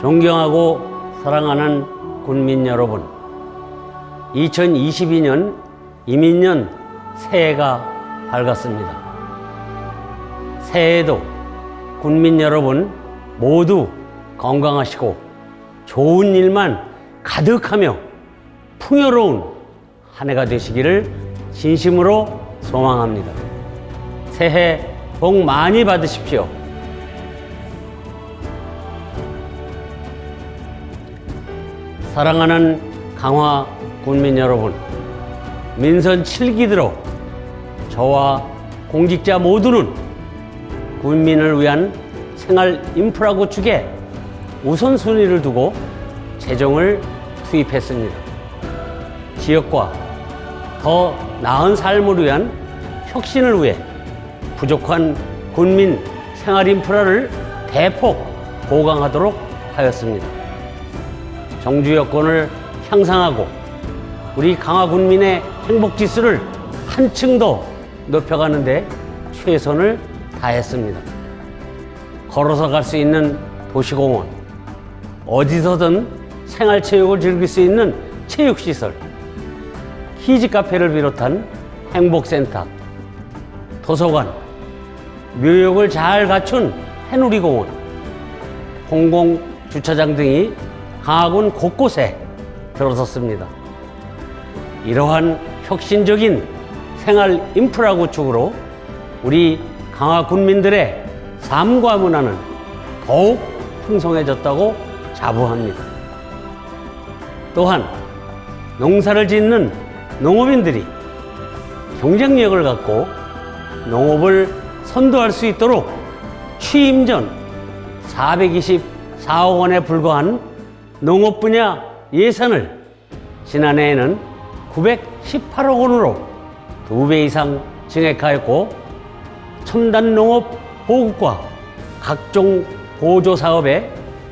존경하고 사랑하는 군민 여러분, 2022년 이민년 새해가 밝았습니다. 새해에도 군민 여러분 모두 건강하시고 좋은 일만 가득하며 풍요로운 한 해가 되시기를 진심으로 소망합니다. 새해 복 많이 받으십시오. 사랑하는 강화 군민 여러분, 민선 7기 들어 저와 공직자 모두는 군민을 위한 생활 인프라 구축에 우선순위를 두고 재정을 투입했습니다. 지역과 더 나은 삶을 위한 혁신을 위해 부족한 군민 생활 인프라를 대폭 보강하도록 하였습니다. 정주 여건을 향상하고 우리 강화 군민의 행복 지수를 한층 더 높여가는데 최선을 다했습니다. 걸어서 갈 수 있는 도시공원, 어디서든 생활체육을 즐길 수 있는 체육시설, 키즈 카페를 비롯한 행복센터, 도서관, 묘역을 잘 갖춘 해누리공원, 공공주차장 등이 강화군 곳곳에 들어섰습니다. 이러한 혁신적인 생활 인프라 구축으로 우리 강화 군민들의 삶과 문화는 더욱 풍성해졌다고 자부합니다. 또한 농사를 짓는 농업인들이 경쟁력을 갖고 농업을 선도할 수 있도록 취임 전 424억 원에 불과한 농업 분야 예산을 지난해에는 918억 원으로 두 배 이상 증액하였고 첨단 농업 보급과 각종 보조 사업에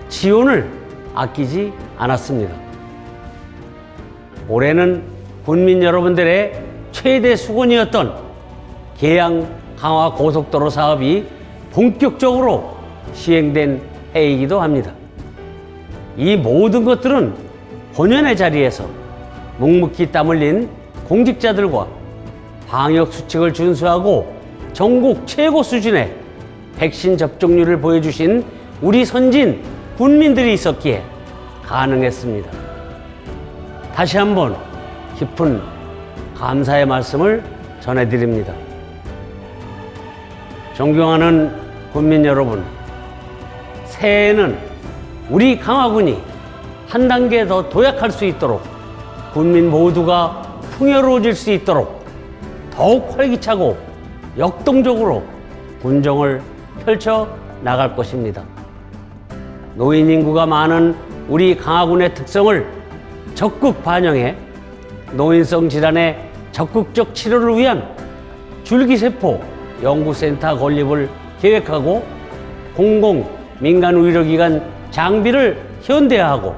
지원을 아끼지 않았습니다. 올해는 군민 여러분들의 최대 수건이었던 계양 강화 고속도로 사업이 본격적으로 시행된 해이기도 합니다. 이 모든 것들은 본연의 자리에서 묵묵히 땀 흘린 공직자들과 방역 수칙을 준수하고 전국 최고 수준의 백신 접종률을 보여주신 우리 선진 군민들이 있었기에 가능했습니다. 다시 한번 깊은 감사의 말씀을 전해드립니다. 존경하는 군민 여러분, 새해에는 우리 강화군이 한 단계 더 도약할 수 있도록 군민 모두가 풍요로워질 수 있도록 더욱 활기차고 역동적으로 군정을 펼쳐 나갈 것입니다. 노인 인구가 많은 우리 강화군의 특성을 적극 반영해 노인성 질환의 적극적 치료를 위한 줄기세포 연구센터 건립을 계획하고 공공 민간 의료기관 장비를 현대화하고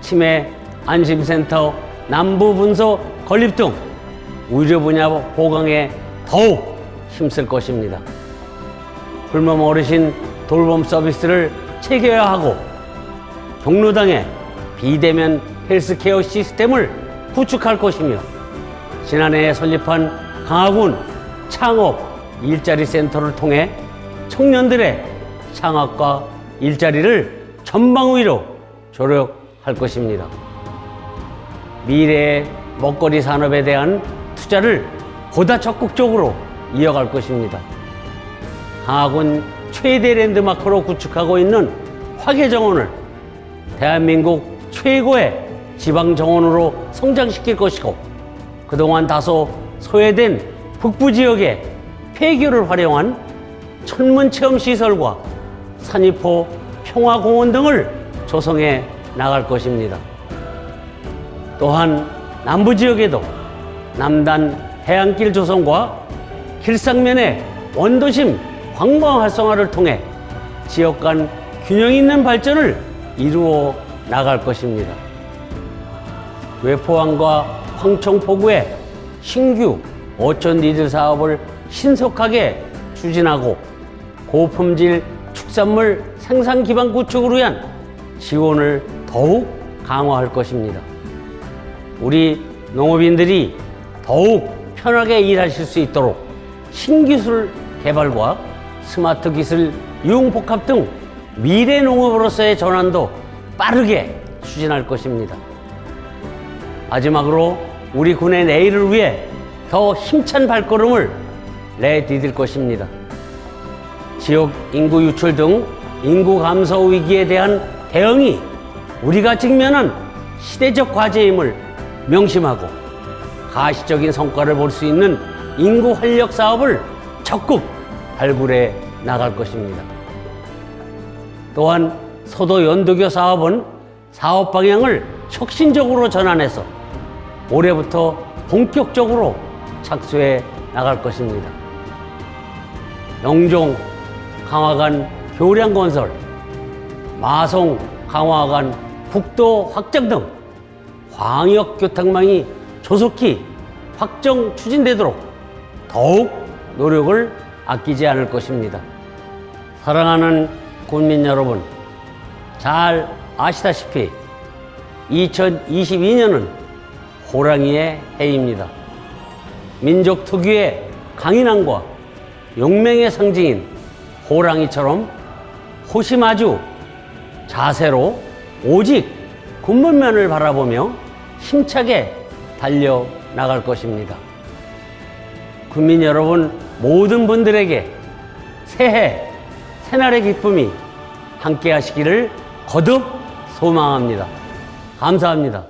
치매 안심센터 남부 분소 건립 등 의료 분야 보강에 더욱 힘쓸 것입니다. 굶어 어르신 돌봄 서비스를 체계화하고 경로당에 비대면 헬스케어 시스템을 구축할 것이며 지난해 설립한 강화군 창업 일자리 센터를 통해 청년들의 창업과 일자리를 전방위로 조력할 것입니다. 미래의 먹거리 산업에 대한 투자를 보다 적극적으로 이어갈 것입니다. 강화군 최대 랜드마크로 구축하고 있는 화계정원을 대한민국 최고의 지방정원으로 성장시킬 것이고 그동안 다소 소외된 북부 지역의 폐교를 활용한 천문체험시설과 산이포 평화공원 등을 조성해 나갈 것입니다. 또한 남부 지역에도 남단 해안길 조성과 길상면의 원도심 관광 활성화를 통해 지역 간 균형 있는 발전을 이루어 나갈 것입니다. 외포항과 황청포구의 신규 어촌 리즈 사업을 신속하게 추진하고 고품질 축산물 생산 기반 구축을 위한 지원을 더욱 강화할 것입니다. 우리 농업인들이 더욱 편하게 일하실 수 있도록 신기술 개발과 스마트 기술 이용 복합 등 미래 농업으로서의 전환도 빠르게 추진할 것입니다. 마지막으로 우리 군의 내일을 위해 더 힘찬 발걸음을 내디딜 것입니다. 지역 인구 유출 등 인구 감소 위기에 대한 대응이 우리가 직면한 시대적 과제임을 명심하고 가시적인 성과를 볼 수 있는 인구 활력 사업을 적극 발굴해 나갈 것입니다. 또한 소도 연두교 사업은 사업 방향을 혁신적으로 전환해서 올해부터 본격적으로 착수해 나갈 것입니다. 영종 강화간 교량 건설, 마송 강화간 국도 확장 등 광역 교통망이 조속히 확정 추진되도록 더욱 노력을 아끼지 않을 것입니다. 사랑하는 국민 여러분, 잘 아시다시피 2022년은 호랑이의 해입니다. 민족 특유의 강인함과 용맹의 상징인 호랑이처럼 호심아주 자세로 오직 군문면을 바라보며 힘차게 달려 나갈 것입니다. 국민 여러분 모든 분들에게 새해 새날의 기쁨이 함께 하시기를 거듭 소망합니다. 감사합니다.